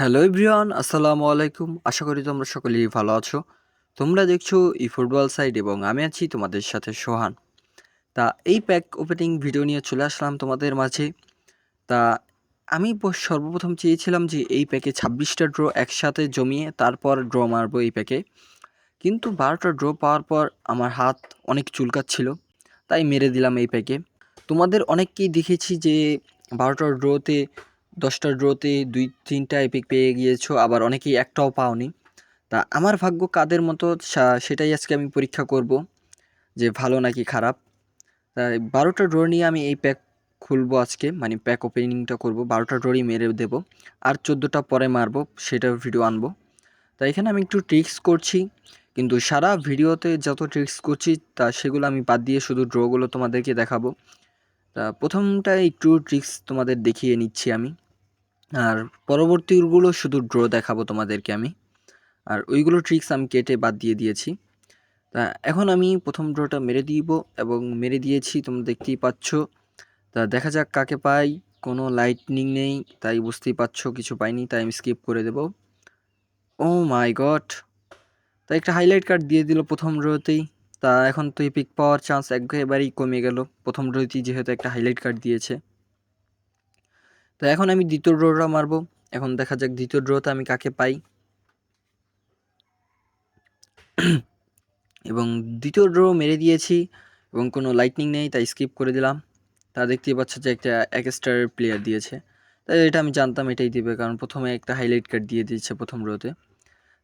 Hello everyone, আসসালামু আলাইকুম। আশা করি তোমরা সকলেই ভালো আছো। তোমরা দেখছ ই ফুটবল সাইড এবং আমি আছি তোমাদের সাথে সোহান। তা এই প্যাক ওপেনিং ভিডিও নিয়ে চলে আসলাম তোমাদের মাঝে। তা আমি সর্বপ্রথম চেয়েছিলাম যে এই প্যাকে ছাব্বিশটা ড্র একসাথে জমিয়ে তারপর ড্র মারবো এই প্যাকে কিন্তু বারোটা ড্র পাওয়ার পর আমার হাত অনেক চুলকাচ্ছিল, তাই মেরে দিলাম এই প্যাকে তোমাদের অনেককেই দেখেছি যে বারোটা ড্রোতে দশটা ড্রোতে দুই, তিনটা এপিক পেয়ে গিয়েছো, আবার অনেকেই একটাও পাওনি। তা আমার ভাগ্য কাদের মতো সেটাই আজকে আমি পরীক্ষা করব, যে ভালো নাকি খারাপ। তাই বারোটা ড্র নিয়ে আমি এই প্যাক খুলবো আজকে মানে প্যাক ওপেনিংটা করব, বারোটা ড্রই মেরে দেব, আর চোদ্দোটা পরে মারবো, সেটার ভিডিও আনব। তা এখানে আমি একটু ট্রিক্স করছি, কিন্তু সারা ভিডিওতে যত ট্রিক্স করছি, তা সেগুলো আমি বাদ দিয়ে শুধু ড্রগুলো তোমাদেরকে দেখাবো। তা প্রথমটা একটু ট্রিক্স তোমাদের দেখিয়ে নিচ্ছি আমি। আর পরবর্তীগুলো শুধু ড্র দেখাবো তোমাদেরকে আমি। আর ওইগুলো ট্রিক্স আমি কেটে বাদ দিয়ে দিয়েছি। তা এখন আমি প্রথম ড্রটা মেরে দিব এবং মেরে দিয়েছি, তোমরা দেখতেই পাচ্ছ। তা দেখা যাক কাকে পাই। কোনো লাইটনিং নেই, তাই বুঝতেই পারছ, কিছু পাইনি, তাই আমি স্কিপ করে দেব। ও মাই গড তা একটা হাইলাইট কার্ড দিয়ে দিল প্রথম রোতেই তা এখন তো পিক পাওয়ার চান্স একেবারেই কমে গেল। প্রথম রোতেই যেহেতু একটা হাইলাইট কার্ড দিয়েছে। তো এখন আমি দ্বিতীয় ড্রটা মারবো। এখন দেখা যাক দ্বিতীয় ড্রতে আমি কাকে পাই। এবং দ্বিতীয় ড্র মেরে দিয়েছি এবং কোনো লাইটনিং নেই, তাই স্কিপ করে দিলাম। তা দেখতেই পাচ্ছ যে একটা এক স্টার প্লেয়ার দিয়েছে। তাই এটা আমি জানতাম এটাই দিবে, কারণ প্রথমে একটা হাইলাইট কার্ড দিয়ে দিয়েছে প্রথম রোতে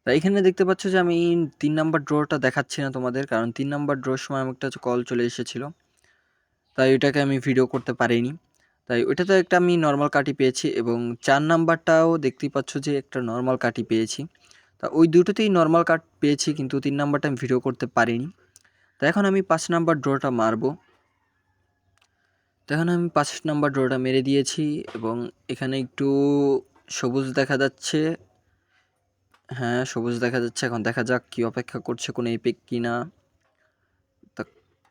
তা এখানে দেখতে পাচ্ছ যে আমি তিন নাম্বার ড্রটা দেখাচ্ছি না তোমাদের, কারণ তিন নাম্বার ড্রোর সময় আমার একটা কল চলে এসেছিল। তাই ওইটাকে আমি ভিডিও করতে পারিনি। তাই ওইটাতে একটা আমি নর্মাল কাটি পেয়েছি এবং চার নাম্বারটাও দেখতেই পাচ্ছ যে একটা নর্মাল কাটি পেয়েছি। তা ওই দুটোতেই নর্মাল কাট পেয়েছি কিন্তু তিন নাম্বারটা আমি ভিডিও করতে পারিনি। তা এখন আমি পাঁচ নাম্বার ড্রটা মারবো। তো এখন আমি পাঁচ নাম্বার ড্রটা মেরে দিয়েছি এবং এখানে একটু সবুজ দেখা যাচ্ছে। হ্যাঁ সবুজ দেখা যাচ্ছে। এখন দেখা যাক কি অপেক্ষা করছে কোনো এপিক কি না তা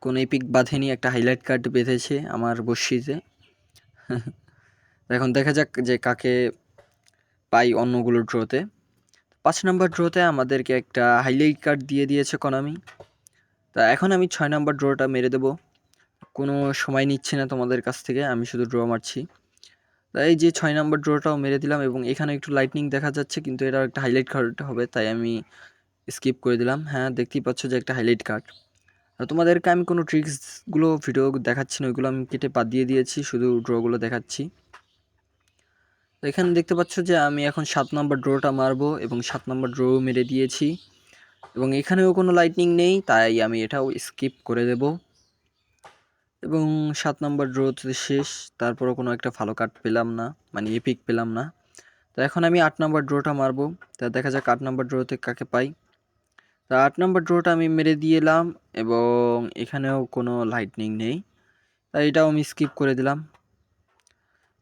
কোনো এপিক বাঁধেনি, একটা হাইলাইট কার্ড বেঁধেছে আমার বর্ষিতে এখন দেখা যাক যে কাকে পাই অন্যগুলো ড্রোতে। পাঁচ নম্বর ড্রোতে আমাদেরকে একটা হাইলাইট কার্ড দিয়ে দিয়েছে কনামি তা এখন আমি ছয় নম্বর ড্রটা মেরে দেবো। কোনো সময় নিচ্ছে না তোমাদের কাছ থেকে, আমি শুধু ড্র মারছি। তাই যে ছয় নম্বর ড্রটাও মেরে দিলাম এবং এখানে একটু লাইটনিং দেখা যাচ্ছে, কিন্তু এটা একটা হাইলাইট কার্ড হবে, তাই আমি স্কিপ করে দিলাম। হ্যাঁ দেখতেই পাচ্ছ যে একটা হাইলাইট কার্ড। আর তোমাদেরকে আমি কোনো ট্রিক্সগুলো ভিডিও দেখাচ্ছি না, ওইগুলো আমি কেটে বাদ দিয়ে দিয়েছি, শুধু ড্রগুলো দেখাচ্ছি। এখানে দেখতে পাচ্ছ যে আমি এখন সাত নম্বর ড্রটা মারবো এবং সাত নম্বর ড্র মেরে দিয়েছি। এবং এখানেও কোনো লাইটনিং নেই, তাই আমি এটাও স্কিপ করে দেব। এবং সাত নম্বর ড্রতে শেষ, তারপরও কোনো একটা ভালো কার্ড পেলাম না মানে এপিক পেলাম না। তো এখন আমি আট নম্বর ড্রটা মারবো, তা দেখা যাক আট নম্বর ড্রতে কাকে পাই। তা আট নম্বর ড্রটা আমি মেরে দিয়েলাম এবং এখানেও কোনো লাইটনিং নেই। তা এটাও আমি স্কিপ করে দিলাম।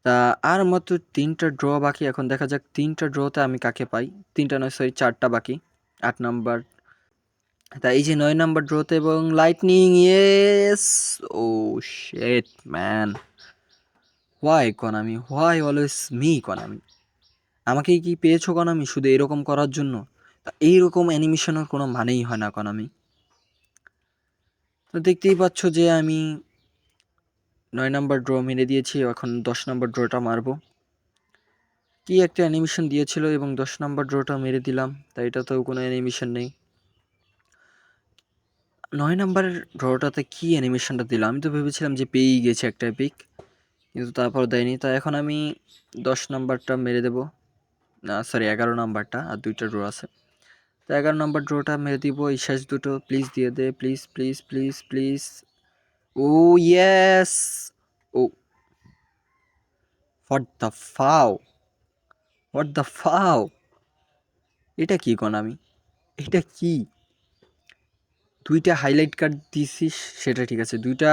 তা আর মাত্র তিনটা ড্র বাকি। এখন দেখা যাক তিনটা ড্রতে আমি কাকে পাই। তিনটা নয় সরি চারটা বাকি। আট নাম্বার। তা এই যে নয় নাম্বার ড্রতে এবং lightning yes oh shit man why Konami why always me Konami আমাকে কি পেয়েছ কনামি শুধু এরকম করার জন্য? তা এইরকম অ্যানিমেশনের কোনো মানেই হয় না কনামি তো দেখতেই পাচ্ছ যে আমি নয় নাম্বার ড্র মেরে দিয়েছি, এখন দশ নাম্বার ড্রটা মারবো। কি একটা অ্যানিমেশন দিয়েছিল এবং দশ নাম্বার ড্রটা মেরে দিলাম তাই এটাতেও কোনো অ্যানিমেশন নেই। নয় নাম্বারের ড্রটাতে কি অ্যানিমেশনটা দিলাম? আমি তো ভেবেছিলাম যে পেয়েই গেছে একটা পিক কিন্তু তারপর দেয়নি। তাই এখন আমি দশ নাম্বারটা মেরে দেব। না সরি এগারো নাম্বারটা আর দুইটা ড্র আছে। তো এগারো নম্বর ড্রটা মেরে দিব এই শেষ দুটো প্লিজ দিয়ে দে please please please please oh yes oh. What the ফাও হোয়াট দ্য ফাও এটা কি কোন আমি? এটা কি? দুইটা হাইলাইট কার্ড দিছিস, সেটা ঠিক আছে। দুইটা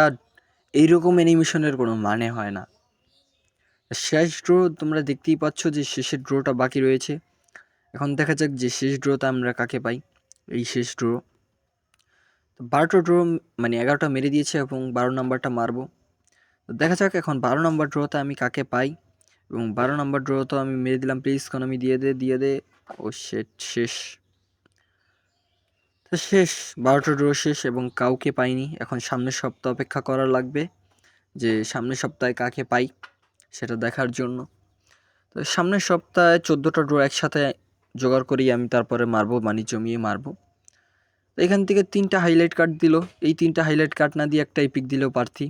এইরকম অ্যানিমেশনের কোনো মানে হয় না। শেষ ড্র তোমরা দেখতেই পাচ্ছ যে শেষের ড্রটা বাকি রয়েছে। এখন দেখা যাক যে শেষ ড্রোতে আমরা কাকে পাই। এই শেষ ড্র। বারোটা ড্র মানে এগারোটা মেরে দিয়েছে এবং বারো নাম্বারটা মারবো। তো দেখা যাক এখন বারো নাম্বার ড্রতে আমি কাকে পাই এবং বারো নম্বর ড্র তো আমি মেরে দিলাম। প্লিজ ইকোনমি দিয়ে দে দিয়ে দে। ও শেট শেষ। তো শেষ, বারোটা ড্র শেষ এবং কাউকে পাইনি। এখন সামনের সপ্তাহ অপেক্ষা করা লাগবে যে সামনের সপ্তাহে কাকে পাই সেটা দেখার জন্য। তো সামনের সপ্তাহে চোদ্দোটা ড্র একসাথে জোগাড় করেই আমি তারপরে মারবো, মানি জমিয়ে মারবো। এখান থেকে তিনটা হাইলাইট কার্ড দিল। এই তিনটা হাইলাইট কার্ড না দিয়ে একটা ইপিক দিলেও প্রার্থী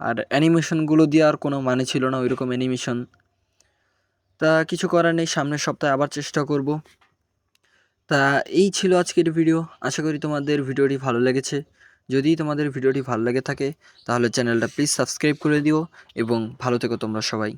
আর অ্যানিমেশনগুলো দিয়ে আর কোনো মানে ছিল না, ওইরকম অ্যানিমেশন তা কিছু করার নেই, সামনের সপ্তাহে আবার চেষ্টা করব। তা এই ছিল আজকের ভিডিও আশা করি তোমাদের ভিডিওটি ভালো লেগেছে। যদি তোমাদের ভিডিওটি ভালো লেগে থাকে, তাহলে চ্যানেলটা প্লিজ সাবস্ক্রাইব করে দিও এবং ভালো থেকো তোমরা সবাই।